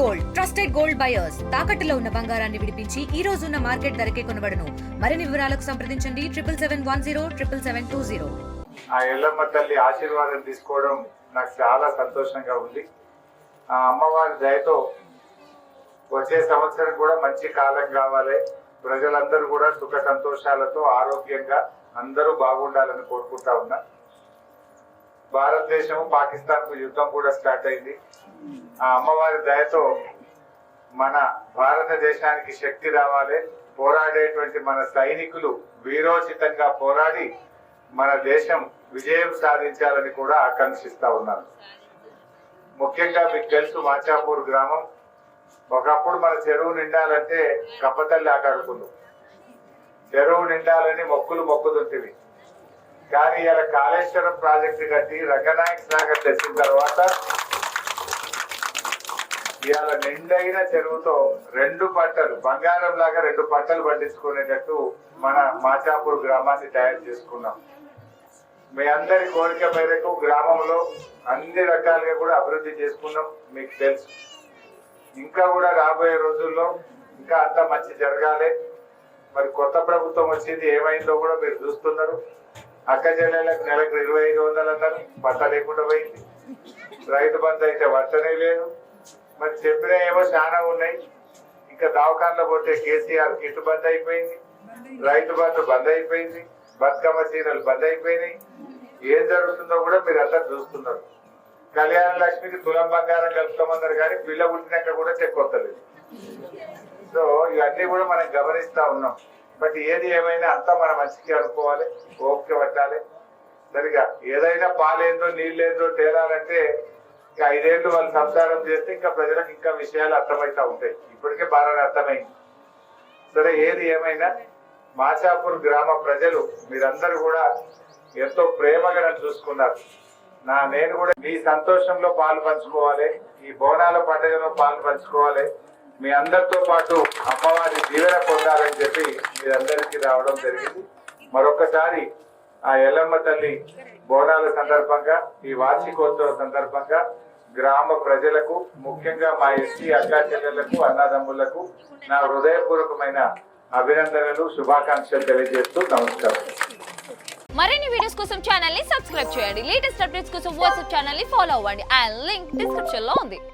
Gold trusted gold buyers తాకట్టులో ఉన్న బంగారాన్ని విడిపించి ఈ రోజు ఉన్న మార్కెట్ ధరకే కొనబడను. మరిన్ని వివరాలకు సంప్రదించండి. Triple seven one zero triple seven two zero. ఆ ఎల్లమ్మ తల్లి ఆశీర్వాదం తీసుకోవడం నాకు చాలా సంతోషంగా ఉంది. ఆ అమ్మవారి దయతో వచ్చే సంవత్సరం కూడా మంచి కాలం కావాలి. ప్రజలందరూ కూడా సుఖ సంతోషాలతో ఆరోగ్యంగా అందరూ బాగుండాలని కోరుకుంటా ఉన్నా. భారతదేశం పాకిస్తాన్కు యుద్ధం కూడా స్టార్ట్ అయింది. ఆ అమ్మవారి దయతో మన భారతదేశానికి శక్తి రావాలి. పోరాడేటువంటి మన సైనికులు వీరోచితంగా పోరాడి మన దేశం విజయం సాధించాలని కూడా ఆకాంక్షిస్తా ఉన్నాను ముఖ్యంగా మీకు తెలుసు మాచాపూర్ గ్రామం. ఒకప్పుడు మన చెరువు నిండాలంటే కప్పతల్లి ఆటాడుకుందాం చెరువు నిండాలని మొక్కులు మొక్కుతుంటివి. కానీ ఇలా కాళేశ్వరం ప్రాజెక్టు కట్టి రంగనాయక సాగర్ తెచ్చిన తర్వాత ఇవాళ నిండైన చెరువుతో రెండు పంటలు బంగారం లాగా రెండు పంటలు పండించుకునేటట్టు మన మాచాపూర్ గ్రామాన్ని తయారు చేసుకున్నాం. మీ అందరి కోరిక మేరకు గ్రామంలో అన్ని రకాలుగా కూడా అభివృద్ధి చేసుకున్నాం మీకు తెలుసు. ఇంకా కూడా రాబోయే రోజుల్లో ఇంకా అంత మంచి జరగాలి. మరి కొత్త ప్రభుత్వం వచ్చింది ఏమైందో కూడా మీరు చూస్తున్నారు. అక్క చెల్లెలకు నెలకు ఇరవై ఐదు వందలు అన్నారు బట్ట లేకుండా పోయింది. రైతు బంధు అయితే వర్తనే లేదు. మరి చెప్పిన ఏమో చాలా ఉన్నాయి. ఇంకా దవాఖానలో పోతే కేసీఆర్ కిట్ బంద్ అయిపోయింది. రైతు బంధు బంద్ అయిపోయింది. బతుకమ్మ చీరలు బంద్ అయిపోయినాయి. ఏం జరుగుతుందో కూడా మీరు అందరు చూస్తున్నారు. కళ్యాణ లక్ష్మికి తులం బంగారం కలుపుతామన్నారు కానీ పిల్ల పుట్టినాక కూడా చెక్ సో ఇవన్నీ కూడా మనం గమనిస్తా ఉన్నాం. బట్ ఏది ఏమైనా అంతా మన మంచికి అనుకోవాలి. ఓపిక పట్టాలి. సరిగా ఏదైనా పాలేందో నీళ్ళేందో తేలాలంటే ఇంకా ఐదేళ్ళు వాళ్ళు సంసారం చేస్తే ఇంకా ప్రజలకు ఇంకా విషయాలు అర్థమవుతా ఉంటాయి. ఇప్పటికే బాగా అర్థమైంది. సరే ఏది ఏమైనా మాచాపూర్ గ్రామ ప్రజలు మీరందరూ కూడా ఎంతో ప్రేమగా నన్ను చూసుకున్నారు. నా నేను కూడా మీ సంతోషంలో పాలు పంచుకోవాలి ఈ బోనాల పండుగలో పాలు పంచుకోవాలి. మీ అందరితో పాటు అమ్మవారి దీవెన పొందాలని చెప్పి మీరందరికీ రావడం జరిగింది. మరొకసారి ఆ ఎల్లమ్మ తల్లి బోనాల సందర్భంగా ఈ వార్షికోత్సవ సందర్భంగా గ్రామ ప్రజలకు ముఖ్యంగా మా ఎస్సీ అక్కా చెల్లెలకు అన్నదమ్ములకు నా హృదయపూర్వకమైన అభినందనలు శుభాకాంక్షలు తెలియజేస్తూ నమస్కారం. మరిన్ని వీడియోస్ కోసం ఛానల్ని సబ్స్క్రైబ్ చేయండి. లేటెస్ట్ అప్డేట్స్ కోసం వాట్సాప్ ఛానల్ని ఫాలో అవ్వండి. అండ్ లింక్ డిస్క్రిప్షన్లో ఉంది.